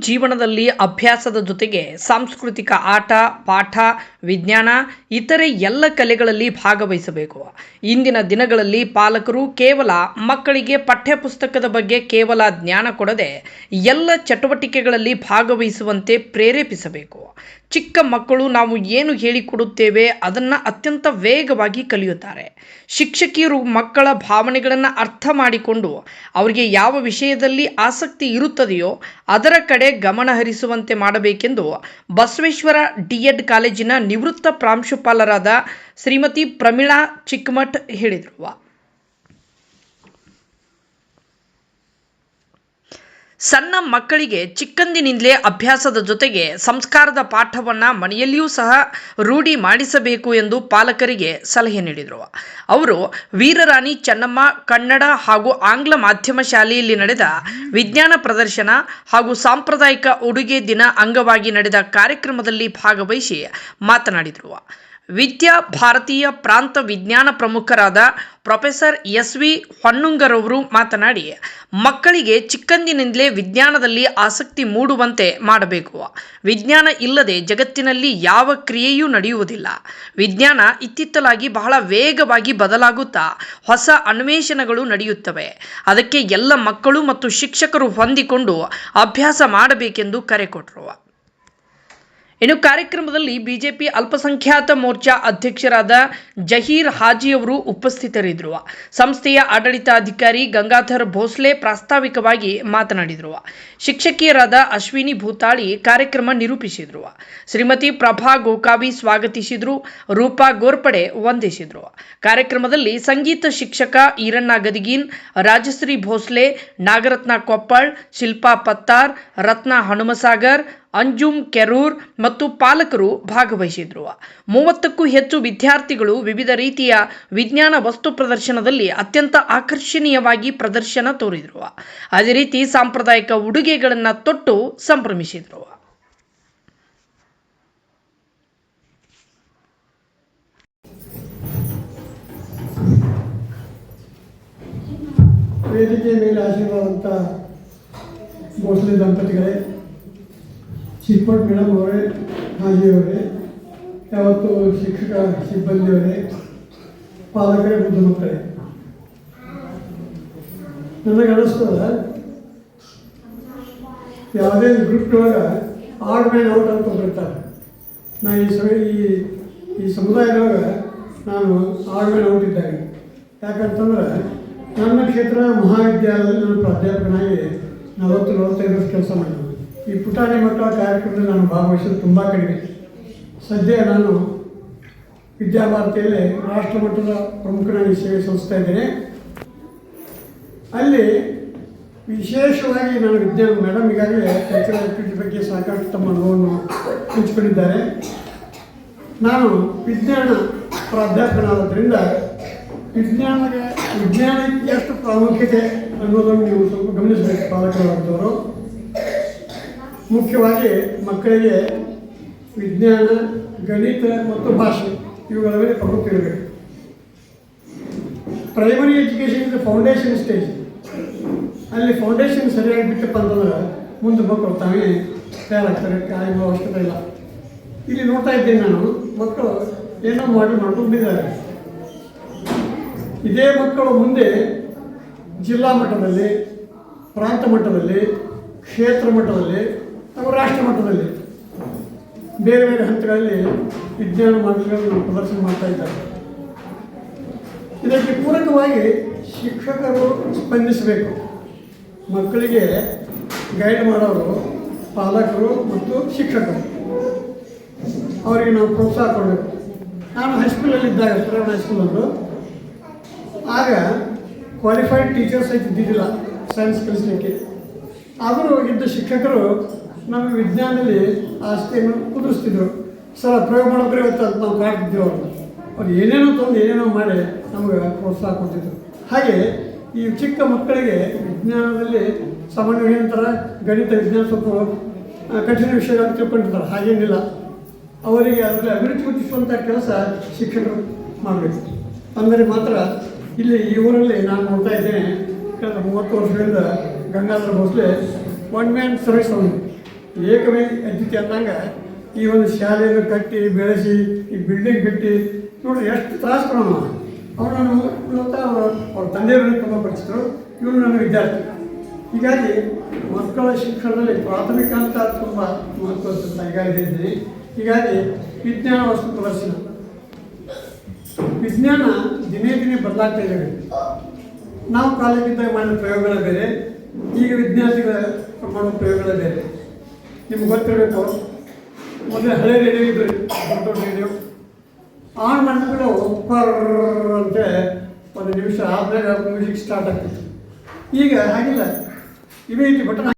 ಜೀವನದಲ್ಲಿ ಅಭ್ಯಾಸದ ಜೊತೆಗೆ ಸಾಂಸ್ಕೃತಿಕ ಆಟ, ಪಾಠ, ವಿಜ್ಞಾನ, ಇತರೆ ಎಲ್ಲ ಕಲೆಗಳಲ್ಲಿ ಭಾಗವಹಿಸಬೇಕು. ಇಂದಿನ ದಿನಗಳಲ್ಲಿ ಪಾಲಕರು ಕೇವಲ ಮಕ್ಕಳಿಗೆ ಪಠ್ಯಪುಸ್ತಕದ ಬಗ್ಗೆ ಕೇವಲ ಜ್ಞಾನ ಕೊಡದೆ ಎಲ್ಲ ಚಟುವಟಿಕೆಗಳಲ್ಲಿ ಭಾಗವಹಿಸುವಂತೆ ಪ್ರೇರೇಪಿಸಬೇಕು. ಚಿಕ್ಕ ಮಕ್ಕಳು ನಾವು ಏನು ಹೇಳಿಕೊಡುತ್ತೇವೆ ಅದನ್ನು ಅತ್ಯಂತ ವೇಗವಾಗಿ ಕಲಿಯುತ್ತಾರೆ. ಶಿಕ್ಷಕಿಯರು ಮಕ್ಕಳ ಭಾವನೆಗಳನ್ನು ಅರ್ಥ ಮಾಡಿಕೊಂಡು ಅವರಿಗೆ ಯಾವ ವಿಷಯದಲ್ಲಿ ಆಸಕ್ತಿ ಇರುತ್ತದೆಯೋ ಅದರ ಕಡೆ ಗಮನ ಹರಿಸುವಂತೆ ಮಾಡಬೇಕೆಂದು ಬಸವೇಶ್ವರ ಡಿಎಡ್ ಕಾಲೇಜಿನ ನಿವೃತ್ತ ಪ್ರಾಂಶುಪಾಲರಾದ ಶ್ರೀಮತಿ ಪ್ರಮೀಳಾ ಚಿಕ್ಕಮಠ್ ಹೇಳಿದರು. ಸಣ್ಣ ಮಕ್ಕಳಿಗೆ ಚಿಕ್ಕಂದಿನಿಂದಲೇ ಅಭ್ಯಾಸದ ಜೊತೆಗೆ ಸಂಸ್ಕಾರದ ಪಾಠವನ್ನು ಮನೆಯಲ್ಲಿಯೂ ಸಹ ರೂಢಿ ಮಾಡಿಸಬೇಕು ಎಂದು ಪಾಲಕರಿಗೆ ಸಲಹೆ ನೀಡಿದರು. ಅವರು ವೀರರಾಣಿ ಚೆನ್ನಮ್ಮ ಕನ್ನಡ ಹಾಗೂ ಆಂಗ್ಲ ಮಾಧ್ಯಮ ಶಾಲೆಯಲ್ಲಿ ನಡೆದ ವಿಜ್ಞಾನ ಪ್ರದರ್ಶನ ಹಾಗೂ ಸಾಂಪ್ರದಾಯಿಕ ಉಡುಗೆ ದಿನ ಅಂಗವಾಗಿ ನಡೆದ ಕಾರ್ಯಕ್ರಮದಲ್ಲಿ ಭಾಗವಹಿಸಿ ಮಾತನಾಡಿದರು. ವಿದ್ಯಾ ಭಾರತೀಯ ಪ್ರಾಂತ ವಿಜ್ಞಾನ ಪ್ರಮುಖರಾದ ಪ್ರೊಫೆಸರ್ ಎಸ್ ವಿ ಹೊನ್ನುಂಗರವರು ಮಾತನಾಡಿ, ಮಕ್ಕಳಿಗೆ ಚಿಕ್ಕಂದಿನಿಂದಲೇ ವಿಜ್ಞಾನದಲ್ಲಿ ಆಸಕ್ತಿ ಮೂಡುವಂತೆ ಮಾಡಬೇಕು. ವಿಜ್ಞಾನ ಇಲ್ಲದೆ ಜಗತ್ತಿನಲ್ಲಿ ಯಾವ ಕ್ರಿಯೆಯೂ ನಡೆಯುವುದಿಲ್ಲ. ವಿಜ್ಞಾನ ಇತ್ತಿತ್ತಲಾಗಿ ಬಹಳ ವೇಗವಾಗಿ ಬದಲಾಗುತ್ತಾ ಹೊಸ ಅನ್ವೇಷಣೆಗಳು ನಡೆಯುತ್ತವೆ. ಅದಕ್ಕೆ ಎಲ್ಲ ಮಕ್ಕಳು ಮತ್ತು ಶಿಕ್ಷಕರು ಹೊಂದಿಕೊಂಡು ಅಭ್ಯಾಸ ಮಾಡಬೇಕೆಂದು ಕರೆ ಕೊಟ್ಟರು ಇನ್ನು ಕಾರ್ಯಕ್ರಮದಲ್ಲಿ ಬಿಜೆಪಿ ಅಲ್ಪಸಂಖ್ಯಾತ ಮೋರ್ಚಾ ಅಧ್ಯಕ್ಷರಾದ ಜಹೀರ್ ಹಾಜಿಯವರು ಉಪಸ್ಥಿತರಿದ್ದರು. ಸಂಸ್ಥೆಯ ಆಡಳಿತಾಧಿಕಾರಿ ಗಂಗಾಧರ್ ಭೋಸ್ಲೆ ಪ್ರಾಸ್ತಾವಿಕವಾಗಿ ಮಾತನಾಡಿದರು. ಶಿಕ್ಷಕಿಯರಾದ ಅಶ್ವಿನಿ ಭೂತಾಳಿ ಕಾರ್ಯಕ್ರಮ ನಿರೂಪಿಸಿದರು. ಶ್ರೀಮತಿ ಪ್ರಭಾ ಗೋಕಾವಿ ಸ್ವಾಗತಿಸಿದರು. ರೂಪಾ ಗೋರ್ಪಡೆ ವಂದಿಸಿದರು. ಕಾರ್ಯಕ್ರಮದಲ್ಲಿ ಸಂಗೀತ ಶಿಕ್ಷಕ ಈರಣ್ಣ ಗದಿಗಿನ್, ರಾಜಶ್ರೀ ಭೋಸ್ಲೆ, ನಾಗರತ್ನ ಕೊಪ್ಪಳ್, ಶಿಲ್ಪಾ ಪತ್ತಾರ್, ರತ್ನ ಹನುಮಸಾಗರ್ ಅಂಜುಮ್ ಕೆರೂರ್ ಮತ್ತು ಪಾಲಕರು ಭಾಗವಹಿಸಿದ್ರು. ಮೂವತ್ತಕ್ಕೂ ಹೆಚ್ಚು ವಿದ್ಯಾರ್ಥಿಗಳು ವಿವಿಧ ರೀತಿಯ ವಿಜ್ಞಾನ ವಸ್ತು ಪ್ರದರ್ಶನದಲ್ಲಿ ಅತ್ಯಂತ ಆಕರ್ಷಣೀಯವಾಗಿ ಪ್ರದರ್ಶನ ತೋರಿದರು. ಅದೇ ರೀತಿ ಸಾಂಪ್ರದಾಯಿಕ ಉಡುಗೆಗಳನ್ನು ತೊಟ್ಟು ಸಂಭ್ರಮಿಸಿದರು. ವೇದಿಕೆ ಮೇಲೆ ಆಶೀರ್ವಾದಂಥ ಭೋಸಲೆ ದಂಪತಿಗಳೇ ಚಿಕ್ಕಪಟ್ ಮೇಡಮ್ ಅವರೇ ಹಾಜಿಯವರೇ ಯಾವತ್ತು ಶಿಕ್ಷಕ ಸಿಬ್ಬಂದಿಯವರೇ ಪಾಲಕರೇ ಬುದ್ಧ ಮಕ್ಕಳೇ. ನನಗೆ ಅನಿಸ್ತದ, ಯಾವುದೇ ಗ್ರೂಪ್ ಒಳಗೆ ಆಡ್ ಮ್ಯಾನ್ ಔಟ್ ಅಂತ ಬರ್ತಾರೆ ನಾನು ಈ ಸಮ ಈ ಈ ಸಮುದಾಯದೊಳಗೆ ನಾನು ಆಡ್ ಮ್ಯಾನ್ ಔಟ್ ಇದ್ದಾಗ ಯಾಕಂತಂದ್ರೆ ನನ್ನ ಕ್ಷೇತ್ರ ಮಹಾವಿದ್ಯಾಲಯದಲ್ಲಿ ನಾನು ಪ್ರಾಧ್ಯಾಪಕನಾಗಿ ನಲವತ್ತು ನಲವತ್ತೈದು ವರ್ಷ ಕೆಲಸ ಮಾಡಿದ್ದೀನಿ ಈ ಪುಟಾಣಿ ಮಕ್ಕಳ ಕಾರ್ಯಕ್ರಮದಲ್ಲಿ ನಾನು ಭಾಗವಹಿಸೋದು ತುಂಬ ಕಡಿಮೆ. ಸದ್ಯ ನಾನು ವಿದ್ಯಾಭಾರತಿಯಲ್ಲಿ ರಾಷ್ಟ್ರ ಮಟ್ಟದ ಪ್ರಮುಖನಾಗಿ ಸೇವೆ ಸಲ್ಲಿಸ್ತಾ ಇದ್ದೇನೆ. ಅಲ್ಲಿ ವಿಶೇಷವಾಗಿ ನಾನು ವಿಜ್ಞಾನ ಮೇಡಮ್ ಈಗಾಗಲೇ ಕಲ್ಚರಲ್ ಆಕ್ಟಿವಿಟಿ ಬಗ್ಗೆ ಸಾಕಷ್ಟು ತಮ್ಮ ಅನುಭವವನ್ನು ಹಂಚಿಕೊಂಡಿದ್ದಾರೆ. ನಾನು ವಿಜ್ಞಾನ ಪ್ರಾಧ್ಯಾಪಕನಾದ್ದರಿಂದ ವಿಜ್ಞಾನಕ್ಕೆ ವಿಜ್ಞಾನಕ್ಕೆ ಎಷ್ಟು ಪ್ರಾಮುಖ್ಯತೆ ಅನ್ನೋದನ್ನು ನೀವು ಸ್ವಲ್ಪ ಗಮನಿಸಬೇಕು ಪಾಲಕರಾದಂಥವರು ಮುಖ್ಯವಾಗಿ ಮಕ್ಕಳಿಗೆ ವಿಜ್ಞಾನ, ಗಣಿತ ಮತ್ತು ಭಾಷೆ ಇವುಗಳ ಮೇಲೆ ಪ್ರಮುಖ ಇರಬೇಕು. ಪ್ರೈಮರಿ ಎಜುಕೇಷನ್ ಇದು ಫೌಂಡೇಶನ್ ಸ್ಟೇಜ್ ಅಲ್ಲಿ ಫೌಂಡೇಶನ್ ಸರಿಯಾಗಿ ಬಿಟ್ಟಪ್ಪ ಅಂತಂದ್ರೆ ಮುಂದೆ ಮಕ್ಕಳು ತಾವೇ ತಯಾರಾಗ್ತಾರೆ ಕಾಯುವ ಅವಶ್ಯಕತೆ ಇಲ್ಲ. ಇಲ್ಲಿ ನೋಡ್ತಾ ಇದ್ದೇನೆ ನಾನು, ಮಕ್ಕಳು ಏನೋ ಮಾಡಿ ಮಾಡ್ಕೊಂಡಿದ್ದಾರೆ ಇದೇ ಮಕ್ಕಳು ಮುಂದೆ ಜಿಲ್ಲಾ ಮಟ್ಟದಲ್ಲಿ, ಪ್ರಾಂತ ಮಟ್ಟದಲ್ಲಿ, ಕ್ಷೇತ್ರ ಮಟ್ಟದಲ್ಲಿ ಹಾಗೂ ರಾಷ್ಟ್ರ ಮಟ್ಟದಲ್ಲಿ ಬೇರೆ ಬೇರೆ ಹಂತಗಳಲ್ಲಿ ವಿಜ್ಞಾನ ಮಾದರಿಗಳನ್ನು ಪ್ರದರ್ಶನ ಮಾಡ್ತಾ ಇದ್ದಾರೆ. ಇದಕ್ಕೆ ಪೂರಕವಾಗಿ ಶಿಕ್ಷಕರು ಸ್ಪಂದಿಸಬೇಕು. ಮಕ್ಕಳಿಗೆ ಗೈಡ್ ಮಾಡೋರು, ಪಾಲಕರು ಮತ್ತು ಶಿಕ್ಷಕರು. ಅವರಿಗೆ ನಾವು ಪ್ರೋತ್ಸಾಹ ಕೊಡಬೇಕು. ನಾನು ಹೈಸ್ಕೂಲಲ್ಲಿ ಇದ್ದಾಗ ಶ್ರವಣ ಹೈಸ್ಕೂಲಲ್ಲೂ ಆಗ ಕ್ವಾಲಿಫೈಡ್ ಟೀಚರ್ಸ್ ಇದ್ದಿದ್ದಿಲ್ಲ ಸೈನ್ಸ್ ಕಲಿಸಲಿಕ್ಕೆ. ಆದರೂ ಇದ್ದ ಶಿಕ್ಷಕರು ನಮ್ಮ ವಿಜ್ಞಾನದಲ್ಲಿ ಆಸ್ತಿಯನ್ನು ಕುದುರಿಸ್ತಿದ್ರು. ಸರ್ ಪ್ರಯೋಗ ಮಾಡೋದ್ರೆ ಇವತ್ತು ಅಂತ ನಾವು ಕಾಡ್ತಿದ್ದೇವೆ ಅವ್ರನ್ನ ಅವ್ರು ಏನೇನೋ ತಂದು ಏನೇನೋ ಮಾಡಿ ನಮಗೆ ಪ್ರೋತ್ಸಾಹ ಕೊಡ್ತಿದ್ರು. ಹಾಗೆ ಈ ಚಿಕ್ಕ ಮಕ್ಕಳಿಗೆ ವಿಜ್ಞಾನದಲ್ಲಿ ಸಾಮಾನ್ಯವಾಗಿ ಏನಂತಾರೆ ಗಣಿತ, ವಿಜ್ಞಾನ ಸ್ವಲ್ಪ ಕಠಿಣ ವಿಷಯಗಳನ್ನು ತಿಳ್ಕೊಂಡಿರ್ತಾರೆ. ಹಾಗೇನಿಲ್ಲ. ಅವರಿಗೆ ಅದರಲ್ಲಿ ಅಭಿವೃದ್ಧಿ ಹೊಂದಿಸುವಂಥ ಕೆಲಸ ಶಿಕ್ಷಕರು ಮಾಡಬೇಕು. ಅಂದರೆ ಮಾತ್ರ ಇಲ್ಲಿ ಈ ಊರಲ್ಲಿ ನಾನು ನೋಡ್ತಾ ಇದ್ದೇನೆ, ಕಳೆದ ಮೂವತ್ತು ವರ್ಷಗಳಿಂದ Gangadhar Bhosle one man service ಅವನು. ಏಕವೇ ಅದ್ವಿತೀಯ ಅಂದಂಗೆ ಈ ಒಂದು ಶಾಲೆಯನ್ನು ಕಟ್ಟಿ, ಬೆಳೆಸಿ, ಈ ಬಿಲ್ಡಿಂಗ್ ಕಟ್ಟಿ ನೋಡಿ ಎಷ್ಟು ತ್ರಾಸ ಕೊಡೋಣ ಅವ್ರು ನಾನು ಇವತ್ತು ಅವರು ತಂದೆಯವರನ್ನು ತುಂಬ ಪರಿಚಿತರು ಇವರು ನನ್ನ ವಿದ್ಯಾರ್ಥಿ. ಹೀಗಾಗಿ ಮಕ್ಕಳ ಶಿಕ್ಷಣದಲ್ಲಿ ಪ್ರಾಥಮಿಕ ಅಂತ ತುಂಬ ಮಹತ್ವ ಕೈಗಾರಿಕೆ ಹೇಳಿದ್ದೀನಿ ಹೀಗಾಗಿ ವಿಜ್ಞಾನ ವಸ್ತು ಪ್ರದರ್ಶನ. ವಿಜ್ಞಾನ ದಿನೇ ದಿನೇ ಬದಲಾಗ್ತಾ ಇದೆ. ನಾವು ಕಾಲೇಜಿದ್ದಾಗ ಮಾಡಿದ ಪ್ರಯೋಗಗಳ ಬೇರೆ, ಈಗ ವಿದ್ಯಾರ್ಥಿಗಳ ಮಾಡೋ ಪ್ರಯೋಗಗಳ ಬೇರೆ. ನಿಮ್ಗೆ ಗೊತ್ತಿರಬೇಕು. ಮೊದಲು ಹಳೆ ರೇಡಿಯೋ ಇದ್ರು ದೊಡ್ಡ ದೊಡ್ಡ ರೇಡಿಯೋ ಆನ್ ಮಾಡಿದ್ರೆ ಪರ್ ಅಂತ ಒಂದು ನಿಮಿಷ ಆದ್ಮೇಲೆ ಮ್ಯೂಸಿಕ್ ಸ್ಟಾರ್ಟ್ ಆಗ್ತಿತ್ತು. ಈಗ ಹಾಗಿಲ್ಲ. ಇವೇ ಬಟನ್